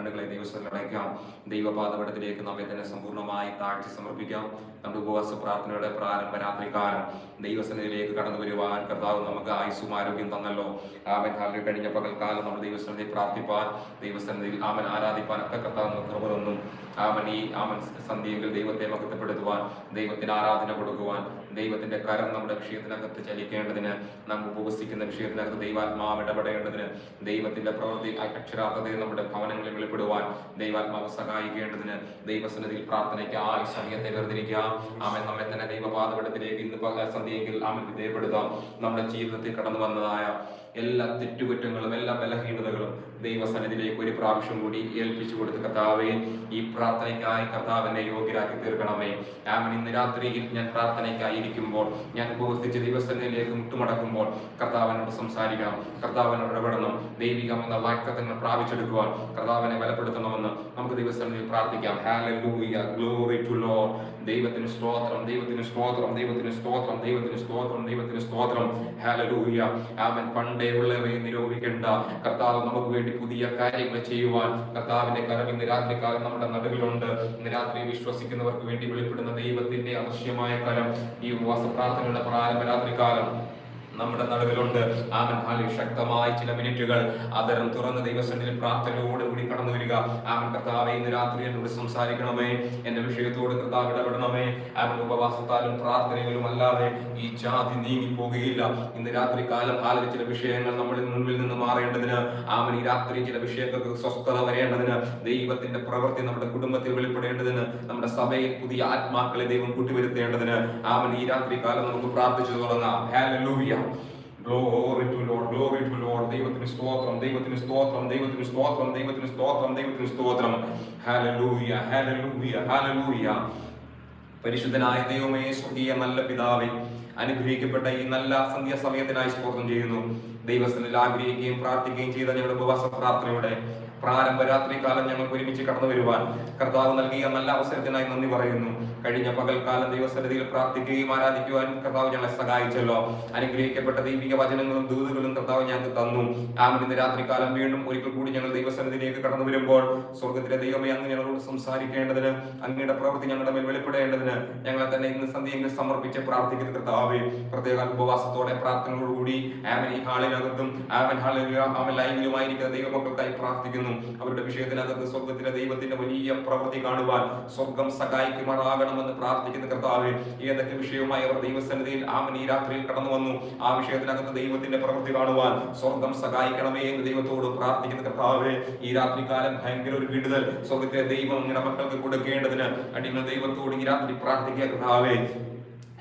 കണ്ണുകളെ ദൈവസ്ഥലം അടയ്ക്കാം ദൈവപാദപടത്തിലേക്ക് നമ്മെ തന്നെ സമ്പൂർണമായി താഴ്ച സമർപ്പിക്കാം. നമ്മുടെ ഉപവാസ പ്രാർത്ഥനയുടെ പ്രാരംഭ രാത്രികാലം ദൈവസന്നിധിയിലേക്ക് കടന്നു വരുവാൻ കർത്താവ് നമുക്ക് ആയുസ്സും ആരോഗ്യം തന്നല്ലോ. ആമൻ. ഹാലിൽ കഴിഞ്ഞ പകൽക്കാലം നമ്മൾ ദൈവസന്നിധി പ്രാർത്ഥിപ്പാൻ ദൈവസന്നിധിയിൽ ആമൻ ആരാധിപ്പാൻ ഒക്കെ കർത്താവ് നമുക്ക് കൃപ തന്നു. ആമൻ. ഈ ആമൻ സന്ധ്യയിൽ ദൈവത്തെ മഹത്വപ്പെടുത്തുവാൻ ദൈവത്തിന് ആരാധന കൊടുക്കുവാൻ ദൈവത്തിന്റെ കരം നമ്മുടെ വിഷയത്തിനകത്ത് ചലിക്കേണ്ടതിന് നാം ഉപവസിക്കുന്ന വിഷയത്തിനകത്ത് ദൈവാത്മാവ് ഇടപെടേണ്ടതിന് ദൈവത്തിന്റെ പ്രവൃത്തി അക്ഷരാർത്ഥതയെ നമ്മുടെ ഭവനങ്ങളിൽ വെളിപ്പെടുവാൻ ദൈവാത്മാവ് സഹായിക്കേണ്ടതിന് ദൈവസന്നിധിയിൽ പ്രാർത്ഥനയ്ക്ക് ആ സമയത്തെ വേർതിരിക്കാം ആമൻ. നമ്മെ തന്നെ ദൈവപാതപടത്തിലേക്ക് ഇന്ന് സന്ധ്യയെങ്കിൽ ആമൻ. വിധേയപ്പെടുത്താം. നമ്മുടെ ജീവിതത്തിൽ കടന്നു വന്നതായ എല്ലാ തെറ്റുകുറ്റങ്ങളും എല്ലാ ബലഹീനതകളും ദൈവസന്നിധിയിലേക്ക് ഒരു പ്രാവശ്യം കൂടി ഏൽപ്പിച്ചു കൊടുത്ത് കർത്താവെ ഈ പ്രാർത്ഥനയ്ക്കായി കർത്താവിനെ യോഗ്യരാക്കി തീർക്കണമേ. ആമൻ. ഇന്ന് രാത്രിയിൽ ഞാൻ പ്രാർത്ഥനയ്ക്കായി ഇരിക്കുമ്പോൾ ഞാൻ ഉപവസിച്ച് ദൈവസന്നിധിയിലേക്ക് മുട്ടുമടക്കുമ്പോൾ കർത്താവിനോട് സംസാരിക്കണം. കർത്താവിനോട് ഇടപെടണം. ദൈവികമെന്ന വാക്തത്വങ്ങൾ പ്രാപിച്ചെടുക്കുവാൻ കർത്താവിനെ ബലപ്പെടുത്തണമെന്ന് നമുക്ക് ദൈവസന്നിധിയിൽ പ്രാർത്ഥിക്കാം. ഹാലൂയ ഗ്ലോറി ടു ലോർഡ് ദൈവത്തിന് സ്തോത്രം ദൈവത്തിന് സ്തോത്രം ദൈവത്തിന് സ്തോത്രം ദൈവത്തിന് സ്തോത്രം ദൈവത്തിന് സ്തോത്രം. ഹല്ലേലൂയ ആമൻ. പണ്ടേ ഉള്ളവയെ നിരോധിക്കേണ്ട. കർത്താവ് നമുക്ക് വേണ്ടി പുതിയ കാര്യങ്ങൾ ചെയ്യുവാൻ കർത്താവിന്റെ കരം ഇന്ന് രാത്രികാലം നമ്മുടെ നടുവിലുണ്ട്. ഇന്ന് രാത്രി വിശ്വസിക്കുന്നവർക്ക് വേണ്ടി വെളിപ്പെടുന്ന ദൈവത്തിന്റെ അദൃശ്യമായ കരം ഈ ഉപവാസ പ്രാർത്ഥനയുടെ പ്രാരംഭ രാത്രികാലം നമ്മുടെ നടുവിലുണ്ട്. ആമൻ ഹാലി ശക്തമായി ചില മിനിറ്റുകൾ. അതരം തുറന്ന ദൈവസന്നിധി പ്രാർത്ഥനയോട് കൂടി കടന്നു വരിക. ആമൻ കർത്താവെ ഇന്ന് രാത്രി എന്നോട് സംസാരിക്കണമേ. എന്റെ വിഷയത്തോട് കർത്താവ് ഇടപെടണമേ. ആമൻ ഉപവാസത്താലും പ്രാർത്ഥനയിലും അല്ലാതെ ഈ ജാതി നീങ്ങി പോകുകയില്ല ഇന്ന് രാത്രി കാലം ഹാലിൽ ചില വിഷയങ്ങൾ നമ്മളിൽ മുൻപിൽ നിന്ന് മാറേണ്ടതിന് ആമൻ ഈ രാത്രി ചില വിഷയങ്ങൾക്ക് സ്വസ്ഥത വരേണ്ടതിന് ദൈവത്തിന്റെ പ്രവൃത്തി നമ്മുടെ കുടുംബത്തിൽ വെളിപ്പെടേണ്ടതിന് നമ്മുടെ സഭയിൽ പുതിയ ആത്മാക്കളെ ദൈവം കൂട്ടിവരുത്തേണ്ടതിന് ആമൻ ഈ രാത്രി കാലം നമുക്ക് പ്രാർത്ഥിച്ചു തുടങ്ങാം. Hallelujah glory to lord glory to lord ദൈവത്തിന് സ്തോത്രം ദൈവത്തിന് സ്തോത്രം ദൈവത്തിന് സ്തോത്രം ദൈവത്തിന് സ്തോത്രം ദൈവത്തിന് സ്തോത്രം. ഹാലലൂയ ഹാലലൂയ ഹാലലൂയ പരിശുദ്ധനായ ദൈവമേ സ്വർഗീയ നല്ല പിതാവേ അനുഗ്രഹിക്കപ്പെട്ട ഈ നല്ല സന്ധ്യ സമയത്തിനായി സ്തോത്രം ചെയ്യുന്നു. ദൈവസ്ഥനിൽ ആഗ്രഹിക്കുകയും പ്രാർത്ഥിക്കുകയും ചെയ്ത ഞങ്ങളുടെ ഉപവാസ പ്രാർത്ഥനയുടെ പ്രാരംഭ രാത്രി കാലം ഞങ്ങൾക്ക് ഒരുമിച്ച് കടന്നു വരുവാൻ കർത്താവ് നൽകിയ നല്ല അവസരത്തിനായി നന്ദി പറയുന്നു. കഴിഞ്ഞ പകൽക്കാലം ദൈവസന്നിധിയിൽ പ്രാർത്ഥിക്കുകയും ആരാധിക്കുവാൻ കർത്താവ് ഞങ്ങളെ സഹായിച്ചല്ലോ. അനുഗ്രഹിക്കപ്പെട്ട ദൈവിക വചനങ്ങളും ദൂതുകളും കർത്താവ് ഞങ്ങൾക്ക് തന്നു. ആമൻ. ഇന്ന് രാത്രികാലം വീണ്ടും ഒരിക്കൽ കൂടി ഞങ്ങൾ ദൈവസന്നിധിയിലേക്ക് കടന്നു വരുമ്പോൾ സ്വർഗത്തിലെ ദൈവമേ അങ്ങ് ഞങ്ങളോട് സംസാരിക്കേണ്ടതിന് അങ്ങയുടെ പ്രവൃത്തി ഞങ്ങളുടെ മേൽ വെളിപ്പെടേണ്ടതിന് ഞങ്ങളെ തന്നെ ഇന്ന് സന്ധ്യയെങ്കിൽ സമർപ്പിച്ച് പ്രാർത്ഥിക്കുന്ന കർത്താവേ. പ്രത്യേക ഉപവാസത്തോടെ പ്രാർത്ഥനകളോടുകൂടി ആമൻ ഈ ഹാളിനകത്തും ആമൻ ഹാളിൽ ആമൻ ലൈവിലുമായിരിക്കുന്ന ദൈവമക്കൾക്കായി പ്രാർത്ഥിക്കുന്നു. അവരുടെ വിഷയത്തിനകത്ത് സ്വർഗത്തിലെ ദൈവത്തിന്റെ വലിയ പ്രവൃത്തി കാണുവാൻ സ്വർഗം സഹായിക്കുമാറാകണമെന്ന് പ്രാർത്ഥിക്കുന്ന കർത്താവ് ഏതൊക്കെ വിഷയവുമായി അവർ ദൈവസന്നിധിയിൽ ആമൻ ഈ രാത്രിയിൽ കടന്നു വന്നു ആ വിഷയത്തിനകത്ത് ദൈവത്തിന്റെ പ്രവൃത്തി കാണുവാൻ സ്വർഗം സഹായിക്കണമേ എന്ന് ദൈവത്തോട് പ്രാർത്ഥിക്കുന്ന കർത്താവ് ഈ രാത്രികാലം ഭയങ്കര ഒരു വിടുതൽ സ്വർഗത്തിലെ ദൈവം നിങ്ങളുടെ മക്കൾക്ക് കൊടുക്കേണ്ടതിന് അടിങ്ങൾ ദൈവത്തോട് ഈ രാത്രി പ്രാർത്ഥിക്കുക കർത്താവേ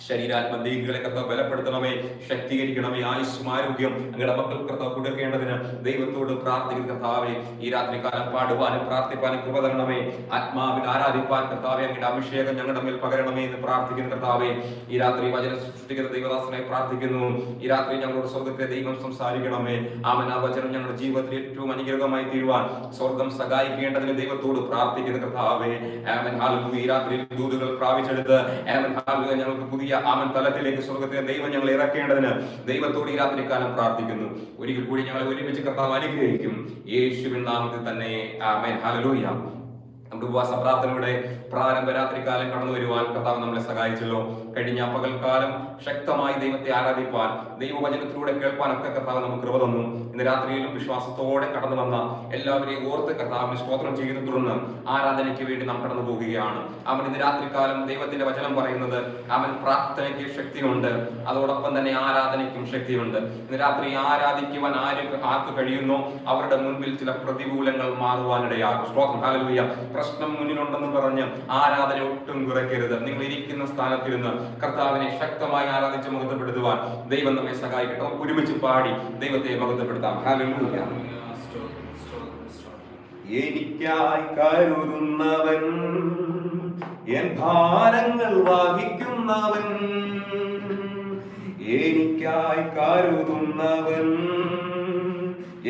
ശരീരാത്മ ദൈഹികളെ കർത്താവ് ബലപ്പെടുത്തണമേ ശക്തീകരിക്കണമേ ആയുസ്സും ആരോഗ്യം നിങ്ങളുടെ മക്കൾക്ക് കർത്താവ് കൊടുക്കേണ്ടതിന് ദൈവത്തോട് പ്രാർത്ഥിക്കുന്ന കർത്താവെ ഈ രാത്രികാലം പാടുവാനും പ്രാർത്ഥിപ്പാനും കൃപ തരണമേ ആത്മാവിൽ ആരാധിപ്പാൻ കർത്താവെ അങ്ങയുടെ അഭിഷേകം ഞങ്ങളുടെ മേൽ പകരണമേ എന്ന് പ്രാർത്ഥിക്കുന്ന കർത്താവെ. ഈ രാത്രി വചന സൃഷ്ടിക്കുന്ന ദൈവദാസനായി പ്രാർത്ഥിക്കുന്നു. ഈ രാത്രി ഞങ്ങളുടെ സ്വർഗത്തിലെ ദൈവം സംസാരിക്കണമേ. ആമൻ. ആ വചനം ഞങ്ങളുടെ ജീവിതത്തിൽ ഏറ്റവും അനുഗ്രഹമായി തീരുവാൻ സ്വർഗം സഹായിക്കേണ്ടതിന് ദൈവത്തോട് പ്രാർത്ഥിക്കുന്ന കർത്താവെ. ആമൻ. ഹാലു ഈ രാത്രി ദൂതുകൾ പ്രാപിച്ചെടുത്ത് ആമൻ. ഹാലു ഞങ്ങൾക്ക് പുതിയ ആമൻ തലത്തിലേക്ക് സ്വർഗത്തിലെ ദൈവം ഞങ്ങൾ ഇറക്കേണ്ടതിന് ദൈവത്തോട് ഈ രാത്രികാലം പ്രാർത്ഥിക്കുന്നു. ഒരിക്കൽ കൂടി ഞങ്ങളെ ഒരുമിച്ച് കർത്താവ് അനുഗ്രഹിക്കും. യേശുവിൻ നാമത്തിൽ തന്നെ ആമേൻ. ഹല്ലേലൂയ. നമ്മുടെ ഉപവാസ പ്രാർത്ഥനയുടെ പ്രാരംഭ രാത്രികാലം കടന്നു വരുവാൻ കർത്താവ് നമ്മളെ സഹായിച്ചല്ലോ. കഴിഞ്ഞ പകൽക്കാലം ശക്തമായി ദൈവത്തെ ആരാധിപ്പാൻ ദൈവവചനത്തിലൂടെ കേൾപ്പാനൊക്കെ കർത്താവ് നമുക്ക് കൃപ തന്നു. ഇന്ന് രാത്രിയിലും വിശ്വാസത്തോടെ കടന്നു വന്ന എല്ലാവരെയും ഓർത്ത് കർത്താവിന് സ്തോത്രം ചെയ്തു തുടർന്ന് ആരാധനയ്ക്ക് വേണ്ടി നാം കടന്നു പോവുകയാണ്. അവൻ ഇന്ന് രാത്രികാലം ദൈവത്തിന്റെ വചനം പറയുന്നത് അവൻ പ്രാർത്ഥനയ്ക്ക് ശക്തിയുണ്ട്. അതോടൊപ്പം തന്നെ ആരാധനയ്ക്കും ശക്തിയുണ്ട്. ഇന്ന് രാത്രി ആരാധിക്കുവാൻ ആര് ആർക്ക് കഴിയുന്നു അവരുടെ മുൻപിൽ ചില പ്രതികൂലങ്ങൾ മാറുവാനിടയാകും. സ്തോത്രം. പ്രശ്നം മുന്നിലുണ്ടെന്ന് പറഞ്ഞ് ആരാധന ഒട്ടും കുറയ്ക്കരുത്. നിങ്ങൾ ഇരിക്കുന്ന സ്ഥാനത്തിരുന്ന് കർത്താവിനെ ശക്തമായി ആരാധിച്ച് മഹത്വപ്പെടുത്തുവാൻ ദൈവം നമ്മെ സഹായിക്കട്ടെ. നമുക്ക് ഒരുമിച്ച് പാടി ദൈവത്തെ മഹത്വപ്പെടുത്താം. എനിക്കായി കരുതുന്നവൻ എൻ ഭാരങ്ങൾ വഹിക്കുന്നവൻ എനിക്കായി കരുതുന്നവൻ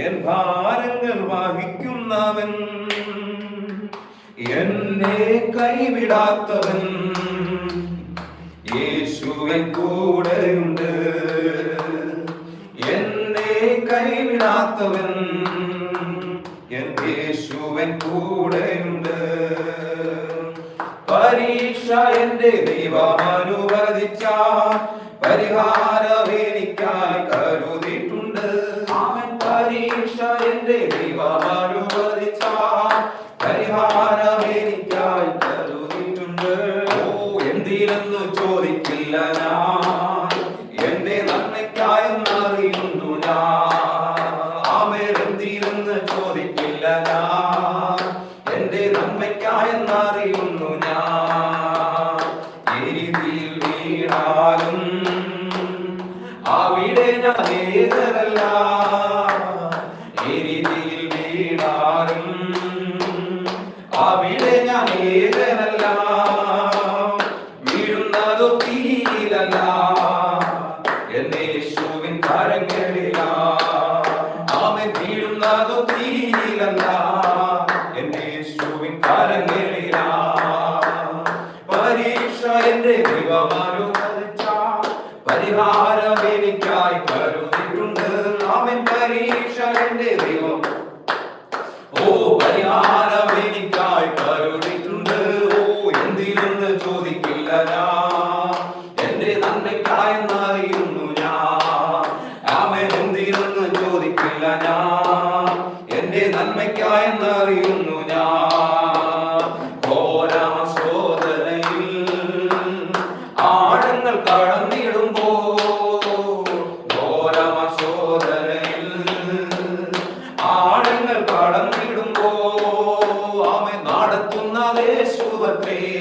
എൻ ഭാരങ്ങൾ വഹിക്കുന്നവൻ എന്നെ കൈവിടാത്തവൻ യേശുവൻ കൂടെയുണ്ട് എന്നെ കൈവിടാത്തവൻ യേശുവൻ കൂടെയുണ്ട് പരീക്ഷ എന്റെ ദൈവം അനുവദിച്ച പരിഹാരം എനിക്കായി കരുതിയിട്ടുണ്ട് പരീക്ഷ എന്റെ ദൈവം പരീക്ഷ എന്റെ പരിഹാരം എനിക്കായി കരുതിയിട്ടുണ്ട് അവൻ പരീക്ഷ എന്റെ ദൈവം Yahweh, sua.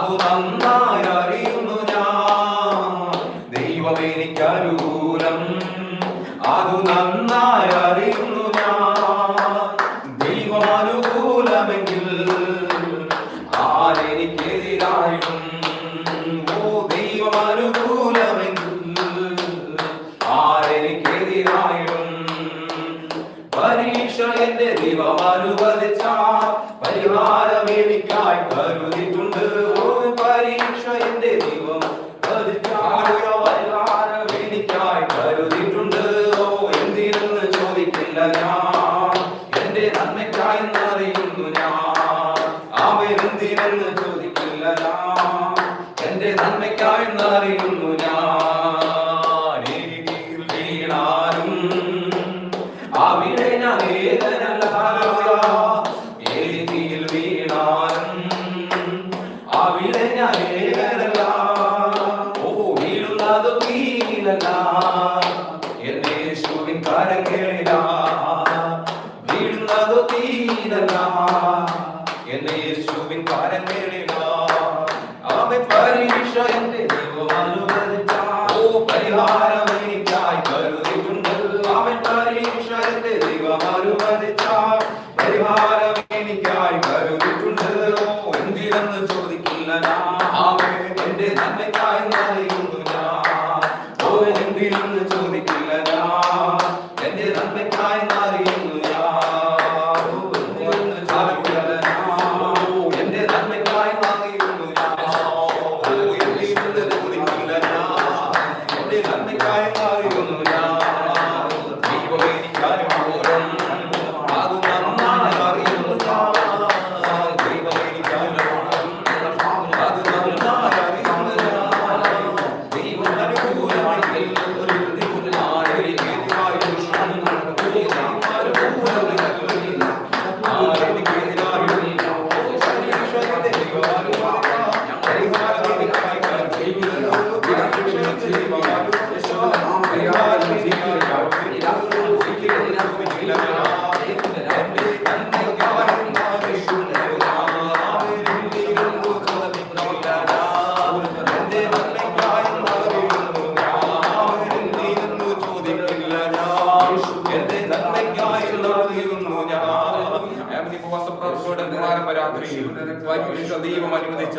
അതു നന്നായി അറിയുന്നു ഞാൻ. ദൈവം എനിക്കരൂലം. അതു നന്നായി അറിയുന്നു നിന്റെ നന്മയ്ക്കായി അറിയുന്നു ഞാൻ. ആമേൻ എന്റെ തന്നെ നൽകി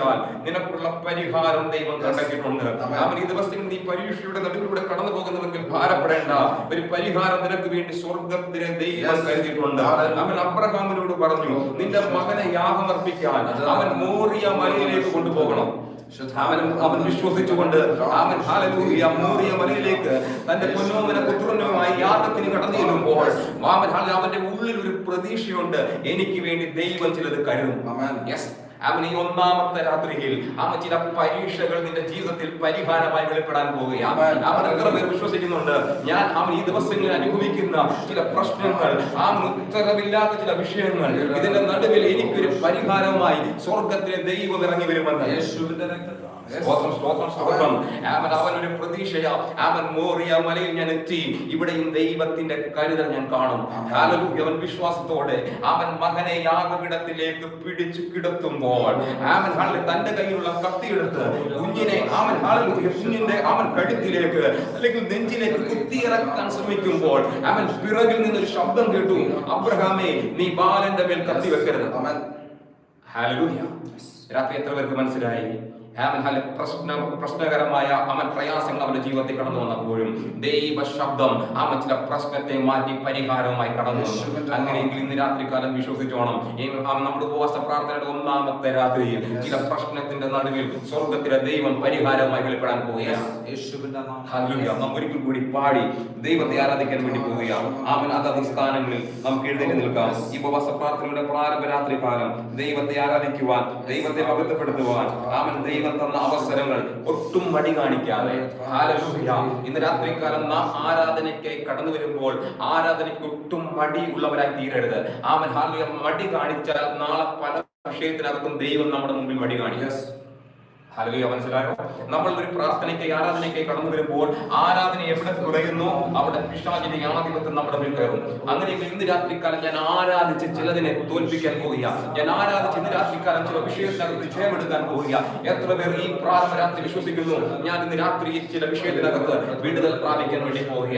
ദൈവം നിനക്കുള്ള പരിഹാരം ദൈവം കണ്ടെത്തിയിട്ടുണ്ട്. അവൻ ഈ ദിവസത്തിൽ നീ പരീക്ഷയുടെ നടുവിലൂടെ കടന്നു പോകുന്നുവെങ്കിൽ ഭാരപ്പെടേണ്ട. ഒരു പരിഹാരം നിനക്ക് വേണ്ടി സ്വർഗത്തിലെ ദൈവം കരുതിയിട്ടുണ്ട്. അവൻ അബ്രഹാമിനോട് പറഞ്ഞു നിന്റെ മകനെ യാഗമർപ്പിക്കാൻ അവൻ മോറിയ മലയിലേക്ക് കൊണ്ടുപോകണം. അവൻ അവൻ വിശ്വസിച്ചുകൊണ്ട് അവൻ ഹാലലൂയ മോറിയ മലയിലേക്ക് തന്റെ പൊന്നോമന പുത്രനുമായി യാഗത്തിന് കടന്നു ചെല്ലുമ്പോൾ അവന്റെ ഉള്ളിൽ ഒരു പ്രതീക്ഷയുണ്ട്. എനിക്ക് വേണ്ടി ദൈവം ചിലത് കരുതും. യെസ് അവൻ ഈ ഒന്നാമത്തെ രാത്രിയിൽ അവൻ ചില പരീക്ഷകൾ നിന്റെ ജീവിതത്തിൽ പരിഹാരമായി വെളിപ്പെടാൻ പോവുകയാണ്. അവൻ എത്ര പേർ വിശ്വസിക്കുന്നുണ്ട്. ഞാൻ അവൻ ഈ ദിവസങ്ങളിൽ അനുഭവിക്കുന്ന ചില പ്രശ്നങ്ങൾ അവൻ ഉത്തരവില്ലാത്ത ചില വിഷയങ്ങൾ ഇതിന്റെ നടുവിൽ എനിക്കൊരു പരിഹാരമായി സ്വർഗത്തിലെ ദൈവം ഇറങ്ങി വരുമെന്ന്. യേശുവിന്റെ രക്തത്താൽ. സ്തോത്രം സ്തോത്രം സ്തോത്രം ആമൻ അവൻ ഒരു പ്രതീക്ഷയാ. ആമൻ മോറിയ മലയിൽ ഞാൻ എത്തി. ഇവിടെയും ദൈവത്തിന്റെ കരുതൽ ഞാൻ കാണും. അവൻ വിശ്വാസത്തോടെ അവൻ മകനെ യാഗപീഠത്തിലേക്ക് പിടിച്ചു കിടത്തുമ്പോൾ. ആമൻ ഹല്ലേലൂയ, തന്റെ കയ്യിലുള്ള കത്തിയെടുത്ത് കുഞ്ഞിനെ ആമൻ ഹല്ലേലൂയ, കുഞ്ഞിന്റെ അവൻ കഴുത്തിലേക്ക് അല്ലെങ്കിൽ നെഞ്ചിലേക്ക് കുത്തിയിറക്കാൻ ശ്രമിക്കുമ്പോൾ അവൻ പിറകിൽ നിന്നൊരു ശബ്ദം കേട്ടു. അബ്രഹാമേ നീ ബാലന്റെ മേൽ കത്തി വെക്കരുത്. അവൻ ഹല്ലേലൂയ. രാത്രി എത്ര പേർക്ക് മനസ്സിലായി? ഹല പ്രശ്ന പ്രശ്നകരമായ അവൻ പ്രയാസങ്ങൾ അവന്റെ ജീവിതത്തിൽ കടന്നു വന്നപ്പോഴും ദൈവ ശബ്ദം അവൻ ചില പ്രശ്നത്തെ മാറ്റി പരിഹാരവുമായി കടന്നു അങ്ങനെയെങ്കിൽ ഇന്ന് രാത്രികാലം വിശ്വസിച്ചോണം. ഈ അവൻ നമ്മുടെ ഉപവാസ പ്രാർത്ഥനയുടെ ഒന്നാമത്തെ രാത്രിയിൽ ചില പ്രശ്നത്തിന്റെ നടുവിൽ സ്വർഗത്തിലെ ദൈവം പരിഹാരമായി വെളിപ്പെടാൻ പോവുകയാണ്. നാം ഒരിക്കൽ കൂടി പാടി ദൈവത്തെ ആരാധിക്കാൻ വേണ്ടി പോവുകയാണ്. അവൻ അത് സ്ഥാനങ്ങളിൽ നമുക്ക് എഴുന്നേറ്റ് നിൽക്കാം. ഈ ഉപവാസ പ്രാർത്ഥനയുടെ പ്രാരംഭ രാത്രി കാലം ദൈവത്തെ ആരാധിക്കുവാൻ ദൈവത്തെ മഹത്വപ്പെടുത്തുവാൻ അവൻ ദൈവം തന്ന അവസരങ്ങൾ ഒട്ടും മടി കാണിക്കാതെ. ഇന്ന് രാത്രി കാലം നാം ആരാധനയ്ക്കായി കടന്നു വരുമ്പോൾ ആരാധനയ്ക്ക് ഒട്ടും മടി ഉള്ളവരായി തീരരുത്. ആ മടി കാണിച്ചാൽ നാളെ പല വിഷയത്തിനകത്തും ദൈവം നമ്മുടെ മുമ്പിൽ മടി കാണിക്കും. ഹല്ലേലൂയ മനസ്സിലായോ? നമ്മൾ ഒരു പ്രാർത്ഥനയ്ക്ക് ആരാധനയ്ക്ക് കടന്നു വരുമ്പോൾ ആരാധന എവിടെ തുടയുന്നു അവിടെ പിശാചിന്റെ ആധിപത്യം നമ്മുടെ മേൽ കയറും. അങ്ങനെ ഇന്ന് രാത്രിക്കാലം ഞാൻ ആരാധിച്ച് ചിലതിനെ തോൽപ്പിക്കാൻ പോവുക ഞാൻ ആരാധിച്ച് ഇന്ന് രാത്രിക്കാലം ചില വിഷയത്തിനകത്ത് വിജയമെടുക്കാൻ പോവുക എത്ര പേർ ഈ പ്രാർത്ഥന രാത്രി വിശ്വസിക്കുന്നു? ഞാൻ ഇന്ന് രാത്രി ചില വിഷയത്തിനകത്ത് വിടുതൽ പ്രാപിക്കാൻ വേണ്ടി പോവുക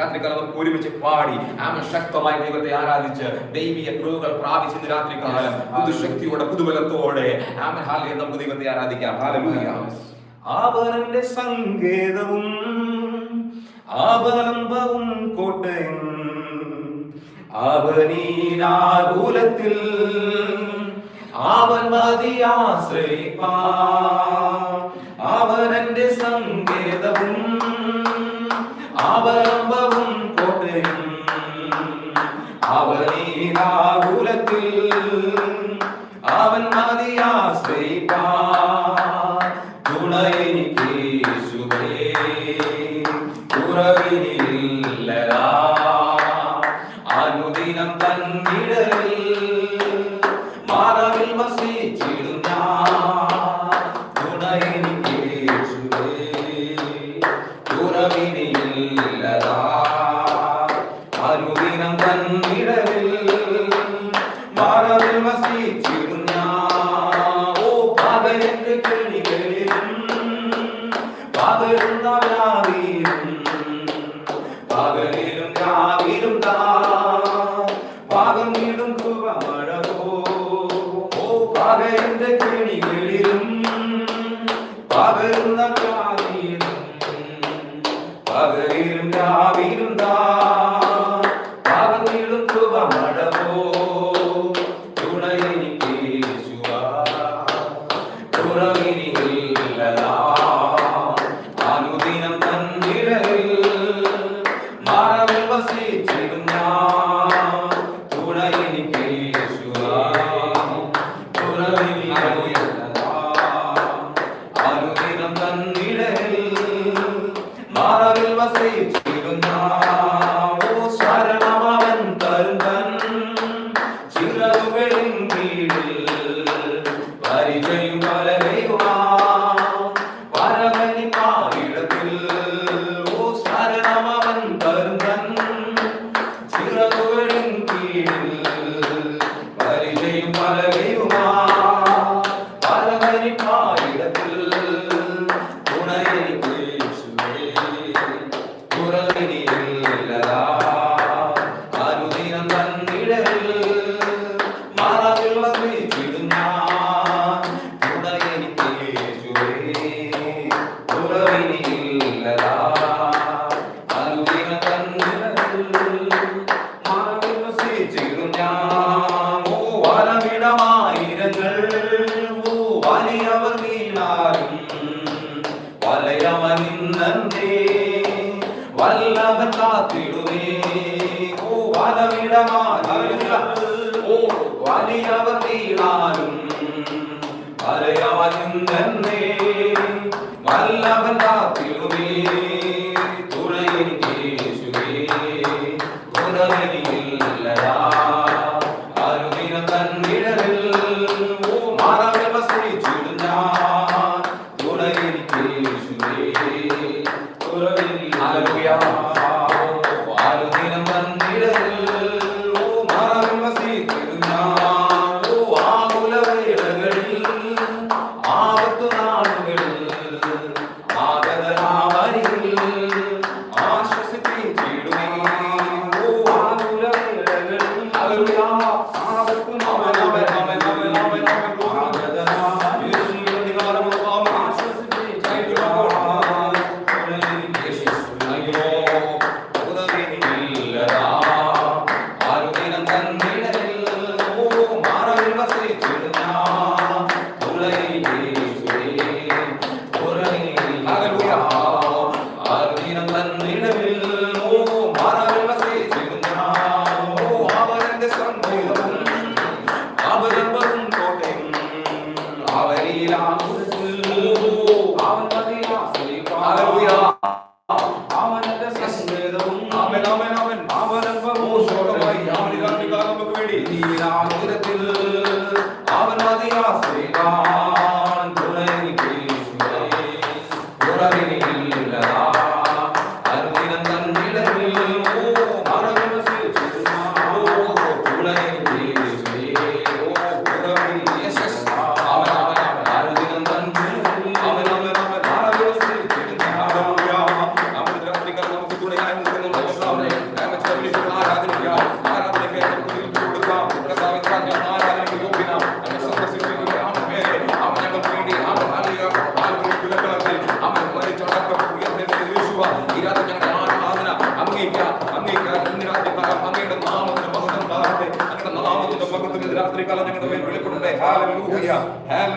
രാത്രികാലം നമുക്ക് ഒരുമിച്ച് പാടി. ആമ ശക്തമായി ദൈവത്തെ ആരാധിച്ച് ദൈവീയ പ്രാപിച്ച് ഇന്ന് രാത്രികാലം പുതുശക്തിയോടെ പുതുബലത്തോടെ ആമ ഹാലേ നമുക്ക് ദൈവത്തെ ആരാധിക്കാം. ഹല്ലേലൂയ അവനന്റെ സങ്കേതവും ആഭലംബവും കോട്ടയും. അവനീനാകുലത്തിൽ അവൻ മതിയാശ്രയിപ്പാ അവനന്റെ സങ്കേതവും അവലംബവും കോട്ടയും. അവനീനാകുലത്തിൽ അവൻ മതിയാശ്രയിപ്പാ തുണയെനിക്ക് യേശുവേ കുറവിനില്ലതാ അനുദിനം വരയവനും തന്നെ വല്ലവൻ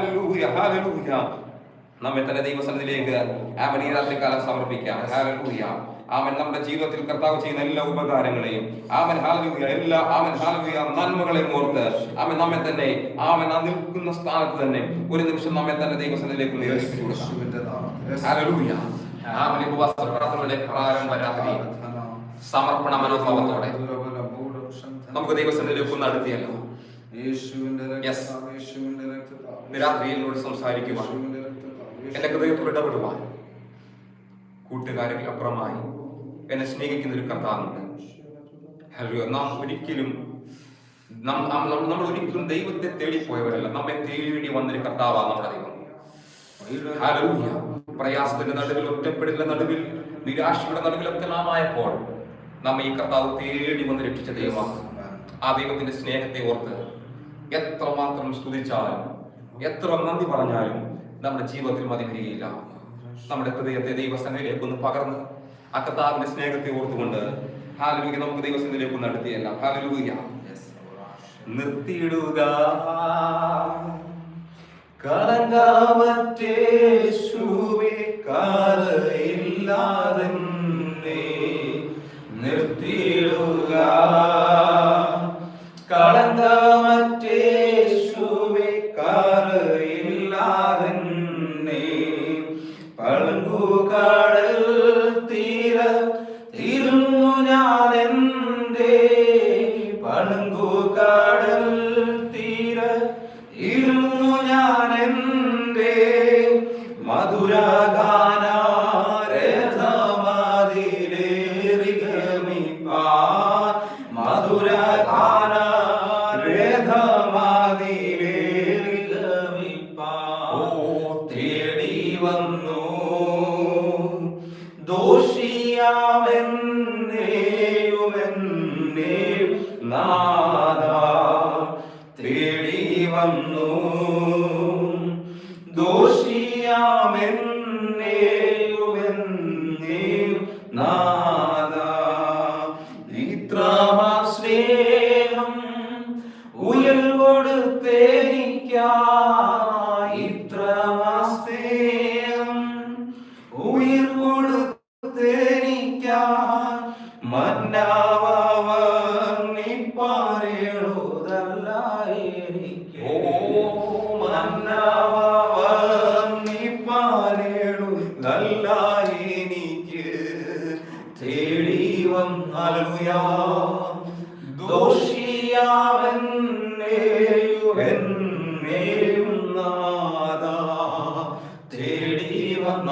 ഹാലലൂയ ഹാലലൂയ നമ്മെ തന്നെ ദൈവസന്നിധിയിലേക്ക് ആമൻ ഈ രാത്രികാലം സമർപ്പിക്കാം. ഹാലലൂയ ആമൻ. നമ്മുടെ ജീവിതത്തിൽ കർത്താവ് ചെയ്യുന്ന എല്ലാ ഉപകാരങ്ങളെയും ആമൻ. ഹാലലൂയ എല്ലാ ആമൻ. ഹാലലൂയ നന്മകളെയും ഓർത്ത് ആമൻ. നമ്മെ തന്നെ ആമൻ. ആ നിൽക്കുന്ന സ്ഥാനത്ത് തന്നെ ഒരു നിമിഷം നമ്മെ തന്നെ ഹാലലൂയ ആമൻ. ഉപവാസ പ്രാർത്ഥനകളുടെ പ്രകാരം രാത്രി സമർപ്പണ മനോഭാവത്തോടെ നമുക്ക് ദൈവസന്നിധിയിലേക്ക് ഒന്ന് അടുത്തിയല്ലോ. Yes. ഇന്ന് രാത്രി എന്നോട് സംസാരിക്കുവാൻ എന്റെ ഹൃദയത്തോട് ഇടപെടുവാൻ കൂട്ടുകാരിൽ അപ്പുറമായി എന്നെ സ്നേഹിക്കുന്ന ഒരു കർത്താവുണ്ട്. ഹലോ നാം ഒരിക്കലും നമ്മൾ ഒരിക്കലും ദൈവത്തെ തേടിപ്പോയവരല്ല. നമ്മെ തേടി വന്നൊരു കർത്താവാണ് നമ്മുടെ ദൈവം. പ്രയാസത്തിന്റെ നടുവിൽ ഒറ്റപ്പെടലിന്റെ നടുവിൽ നിരാശയുടെ നടുവിലൊക്കെ നാം ആയപ്പോൾ നമ്മെ ഈ കർത്താവ് തേടി വന്ന് രക്ഷിച്ച ദൈവമാണ്. ആ ദൈവത്തിന്റെ സ്നേഹത്തെ ഓർത്ത് എത്രമാത്രം സ്തുതിച്ചാലും എത്ര നന്ദി പറഞ്ഞാലും നമ്മുടെ ജീവിതത്തിൽ മതി വരികയില്ല നമ്മുടെ ഹൃദയത്തെ ദൈവസന്നിധിയിലേക്ക് ഒന്ന് പകർന്ന് ആ കർത്താവിന്റെ സ്നേഹത്തെ ഓർത്തുകൊണ്ട് ഹാലലൂയ നമുക്ക് ദൈവസന്നിധിയിലേക്ക് ഒന്ന് അടുത്തിയല്ല. ഹാലലൂയ നിർത്തിയിടുക. കളങ്കാമറ്റേശുവേ കരയില്ലാതെ ദോഷിയാമെന്നേയുമെന്നേ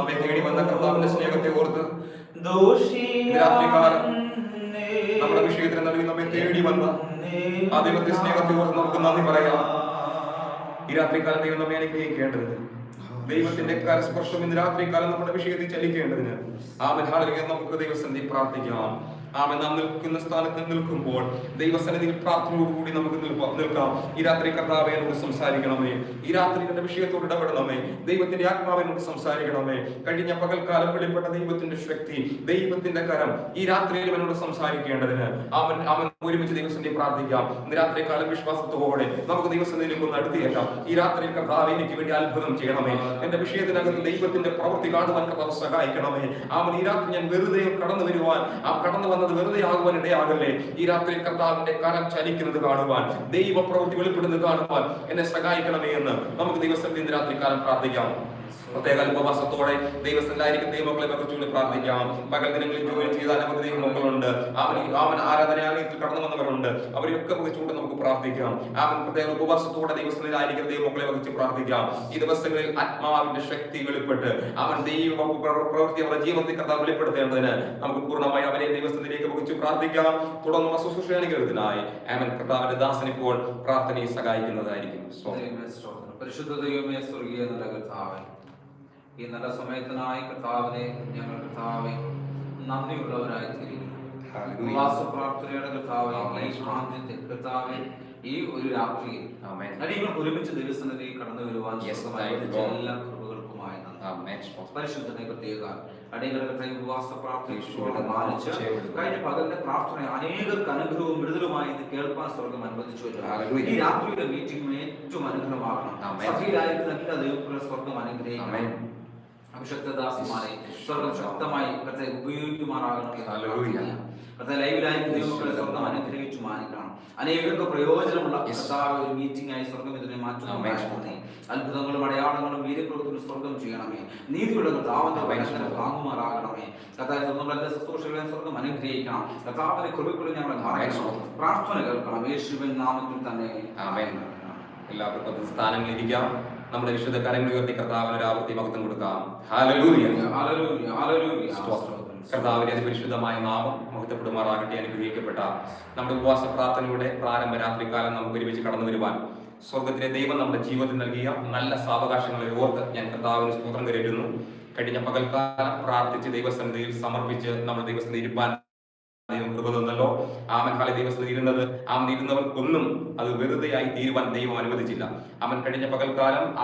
നമ്മെ തേടി വന്ന കർത്താവിന്റെ സ്നേഹത്തെ ഓർത്ത് രാത്രികാലം നമ്മുടെ വിഷയത്തിന് നൽകി നമ്മെ തേടി വന്ന ആ ദൈവത്തെ സ്നേഹത്തെ ഓർത്ത് നമുക്ക് നന്ദി പറയാം. ഈ രാത്രികാലം ദൈവം നമ്മെ അനുഗ്രഹിക്കേണ്ടതിന്. ദൈവത്തിന്റെ കരസ്പർശം ഇന്ന് രാത്രികാലം നമ്മുടെ വിഷയത്തിൽ ചലിക്കേണ്ടതിന്. ആ മലയാളികൾ നമുക്ക് ദൈവസന്ധി പ്രാർത്ഥിക്കാം. ആമൻ നാം നിൽക്കുന്ന സ്ഥാനത്ത് നിൽക്കുമ്പോൾ ദൈവസന്നിധിയിൽ പ്രാർത്ഥനയോടുകൂടി നമുക്ക് നിൽക്കാം. ഈ രാത്രി കർത്താവെ എന്നോട് സംസാരിക്കണമേ. ഈ രാത്രി എന്റെ വിഷയത്തോട് ഇടപെടണമേ. ദൈവത്തിന്റെ ആത്മാവിനോട് സംസാരിക്കണമേ. കഴിഞ്ഞ പകൽക്കാലം വെളിപ്പെട്ട ദൈവത്തിന്റെ ശക്തി ദൈവത്തിന്റെ കരം ഈ രാത്രിയിൽ അവനോട് സംസാരിക്കേണ്ടതിന് അവൻ അവൻ ഒരുമിച്ച് ദൈവസന്ധി പ്രാർത്ഥിക്കാം. ഇന്ന് രാത്രി കാലം വിശ്വാസത്തോടെ നമുക്ക് ദൈവസന്നിധിയിലേക്ക് ഒന്ന് അടുത്തേക്കാം ഈ രാത്രി കർത്താവ് എനിക്ക് വേണ്ടി അത്ഭുതം ചെയ്യണമേ. എന്റെ വിഷയത്തിനകത്ത് ദൈവത്തിന്റെ പ്രവൃത്തി കാണുവാൻ കർത്താവ് സഹായിക്കണമേ. അവൻ ഈ രാത്രി ഞാൻ വെറുതെ കടന്നു വരുവാൻ ആ കടന്നു വന്നത് വെറുതെ ആകുവാൻ ഇടയാകല്ലേ? ഈ രാത്രി കർത്താവിന്റെ കരം ചലിക്കുന്നത് കാണുവാൻ ദൈവ പ്രവൃത്തി വെളിപ്പെടുന്നത് കാണുവാൻ എന്നെ സഹായിക്കണമേ എന്ന് നമുക്ക് ദിവസത്തിൽ ഇന്ന് രാത്രി കാലം പ്രാർത്ഥിക്കാം. പ്രത്യേക ഉപവാസത്തോടെ ദൈവസ്ഥലായിരിക്കും ദൈവമക്കളെ കുറിച്ചുകൊണ്ട് പ്രാർത്ഥിക്കാം. പകൽ ദിനങ്ങളിൽ ജോലി ചെയ്ത അനവധി ദൈവമക്കളുണ്ട്. അവൻ അവൻ ആരാധനാലയത്തിൽ കടന്നു വന്നവരുണ്ട് അവരെയൊക്കെ കുറിച്ചുകൊണ്ട് നമുക്ക് പ്രാർത്ഥിക്കാം. അവൻ പ്രത്യേക ഉപവാസത്തോടെ ദൈവസ്ഥലായിരിക്കും ദൈവമക്കളെ കുറിച്ച് പ്രാർത്ഥിക്കാം. ഈ ദിവസങ്ങളിൽ ആത്മാവിന്റെ ശക്തി വെളിപ്പെട്ട് അവൻ ദൈവ പ്രവൃത്തി അവരുടെ ജീവിതത്തിൽ കഥ വെളിപ്പെടുത്തേണ്ടതിന് നമുക്ക് പൂർണമായി അവരെ ദൈവസ്ഥത്തിലേക്ക് കുറിച്ച് പ്രാർത്ഥിക്കാം. തുടർന്നുള്ള ശുശ്രൂഷാനുഗ്രഹത്തിനായി അവൻ കർത്താവിന്റെ ദാസൻ ഇപ്പോൾ പ്രാർത്ഥനയെ സഹായിക്കുന്നതായിരിക്കും. പരിശുദ്ധ ദൈവമേ സ്വർഗീയ നല്ല കർത്താവേ ഈ നല്ല സമയത്തിനായി കർത്താവിനെ ഞങ്ങൾ കർത്താവെ നന്ദിയുള്ളവരായി തീരുന്നു. ഉപവാസ പ്രാർത്ഥനയുടെ കർത്താവെ ഈ. ആദ്യത്തെ കർത്താവെ ഈ ഒരു രാത്രിയിൽ. അടികൾ ഒരുമിച്ച് ദൈവസന്നിധി കടന്നു വരുവാൻ. എല്ലാ കൃപകൾക്കുമായി. പരിശുദ്ധനെ പ്രത്യേക അടികളുടെ കൈ ഉപവാസ പ്രാർത്ഥന മാനിച്ച് കഴിഞ്ഞ പകലിന്റെ പ്രാർത്ഥന അനേകർക്ക് അനുഗ്രഹവും വിടുതലുമായി ഇത് കേൾപ്പാൻ സ്വർഗം അനുവദിച്ചു. ഈ രാത്രിയുടെ മീറ്റിംഗിന് ഏറ്റവും അനുഗ്രഹമാകണം. സഭയിലായിരിക്കുന്ന എല്ലാ ദൈവങ്ങളുടെ സ്വർഗം അനുഗ്രഹിക്കണം ആമേൻ. അഭിഷക്തദാസന്മാരെ സ്വർഗം ശക്തമായി കർത്താവ് ഉപയോഗിക്കുമാറാകണം എന്ന് ഹല്ലേലൂയ. ദൈവങ്ങളെ സ്വർഗം അനുഗ്രഹിച്ചു മാനിക്കണം അനേകർക്ക് പ്രയോജനമുള്ള. കർത്താവ് ഒരു മീറ്റിംഗ് ആയി സ്വർഗം ഇതിനെ മാറ്റുന്നു. അത്ഭുതങ്ങളും അടയാളങ്ങളും വീര്യപ്രവൃത്തികളും സ്വർഗം ചെയ്യണമേ നീതിയുള്ള കർത്താവിന്റെ. വചനത്തിന് താങ്ങുമാറാകണമേ കർത്താവ് സ്വന്തം എല്ലാ ശുശ്രൂഷകളെയും സ്വർഗം അനുഗ്രഹിക്കണം കർത്താവിന്റെ കൃപയ്ക്കുള്ള ഞങ്ങളെ പ്രാർത്ഥന കേൾക്കണം യേശുവിൻ നാമത്തിൽ തന്നെ. എല്ലാവർക്കും സ്ഥാനങ്ങളിൽ ഇരിക്കാം നമ്മുടെ വിശുദ്ധ കരങ്ങൾ ഉയർത്തി കർത്താവിന് ഒരു ആവൃത്തി മഹത്വം കൊടുക്കാം. കർത്താവിന്റെ അതിപരിശുദ്ധമായ നാമം മഹത്വപ്പെടുമാറാകട്ടെ. അനുഗ്രഹിക്കപ്പെട്ട നമ്മുടെ ഉപവാസ പ്രാർത്ഥനയുടെ പ്രാരംഭ രാത്രികാലം നമുക്ക് ഒരുമിച്ച് കടന്നു വരുവാൻ സ്വർഗത്തിലെ ദൈവം നമ്മുടെ ജീവിതത്തിൽ നൽകിയ നല്ല സാവകാശങ്ങളെ ഓർത്ത് ഞാൻ കർത്താവിന് സ്തോത്രം കരുതുന്നു. കഴിഞ്ഞ പകൽക്കാലം പ്രാർത്ഥിച്ച് ദൈവസന്നിധിയിൽ സമർപ്പിച്ച് നമ്മുടെ ദൈവസന്നിധി ഇരുപ്പാൻ ദൈവം കൃപ തന്നല്ലോ. ആമൻ കാല ദൈവസ്ഥ ഇരുന്നത്. ആമൻ ഇരുന്നവർക്കൊന്നും അത് വെറുതെയായി തീരുവാൻ ദൈവം അനുവദിച്ചില്ല. അവൻ കഴിഞ്ഞ പകൽക്കാലം